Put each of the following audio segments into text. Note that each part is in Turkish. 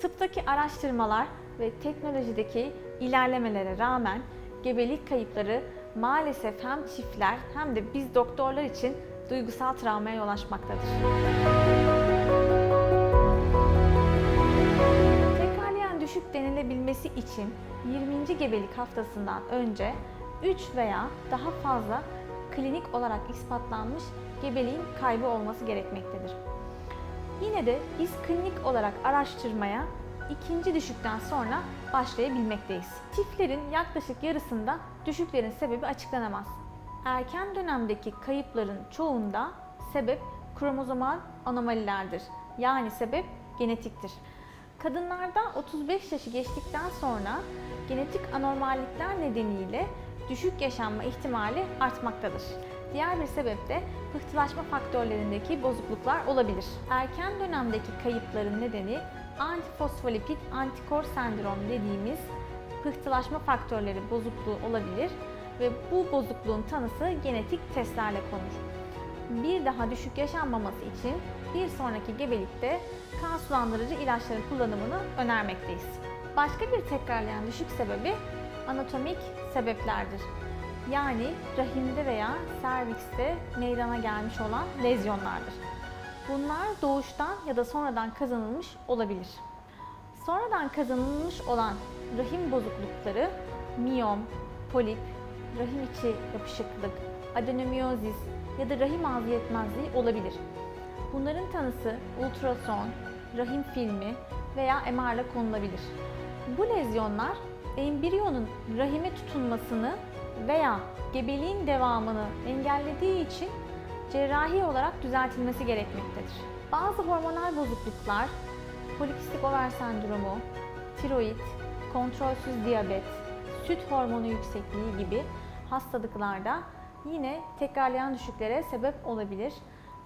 Tıptaki araştırmalar ve teknolojideki ilerlemelere rağmen gebelik kayıpları maalesef hem çiftler hem de biz doktorlar için duygusal travmaya yol açmaktadır. Tekrarlayan düşük denilebilmesi için 20. gebelik haftasından önce 3 veya daha fazla klinik olarak ispatlanmış gebeliğin kaybı olması gerekmektedir. Yine de biz klinik olarak araştırmaya ikinci düşükten sonra başlayabilmekteyiz. Çiftlerin yaklaşık yarısında düşüklerin sebebi açıklanamaz. Erken dönemdeki kayıpların çoğunda sebep kromozomal anomalilerdir. Yani sebep genetiktir. Kadınlarda 35 yaşı geçtikten sonra genetik anormallikler nedeniyle düşük yaşanma ihtimali artmaktadır. Diğer bir sebep de pıhtılaşma faktörlerindeki bozukluklar olabilir. Erken dönemdeki kayıpların nedeni antifosfolipid antikor sendrom dediğimiz pıhtılaşma faktörleri bozukluğu olabilir ve bu bozukluğun tanısı genetik testlerle konur. Bir daha düşük yaşanmaması için bir sonraki gebelikte kan sulandırıcı ilaçların kullanımını önermekteyiz. Başka bir tekrarlayan düşük sebebi anatomik sebeplerdir. Yani rahimde veya servikste meydana gelmiş olan lezyonlardır. Bunlar doğuştan ya da sonradan kazanılmış olabilir. Sonradan kazanılmış olan rahim bozuklukları miyom, polip, rahim içi yapışıklık, adenomiyozis ya da rahim ağzı yetmezliği olabilir. Bunların tanısı ultrason, rahim filmi veya MR ile konulabilir. Bu lezyonlar embriyonun rahime tutunmasını veya gebeliğin devamını engellediği için cerrahi olarak düzeltilmesi gerekmektedir. Bazı hormonal bozukluklar, polikistik over sendromu, tiroid, kontrolsüz diyabet, süt hormonu yüksekliği gibi hastalıklarda yine tekrarlayan düşüklere sebep olabilir.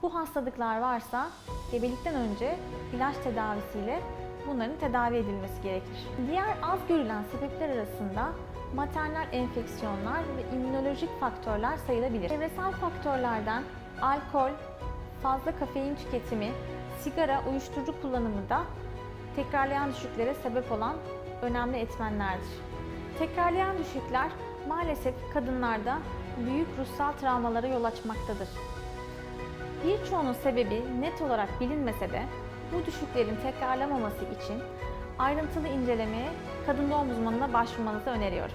Bu hastalıklar varsa gebelikten önce ilaç tedavisiyle bunların tedavi edilmesi gerekir. Diğer az görülen sebepler arasında maternal enfeksiyonlar ve immünolojik faktörler sayılabilir. Çevresel faktörlerden alkol, fazla kafein tüketimi, sigara, uyuşturucu kullanımı da tekrarlayan düşüklere sebep olan önemli etmenlerdir. Tekrarlayan düşükler maalesef kadınlarda büyük ruhsal travmalara yol açmaktadır. Birçoğunun sebebi net olarak bilinmese de bu düşüklerin tekrarlamaması için ayrıntılı incelemeye kadın doğum uzmanına başvurmanızı öneriyorum.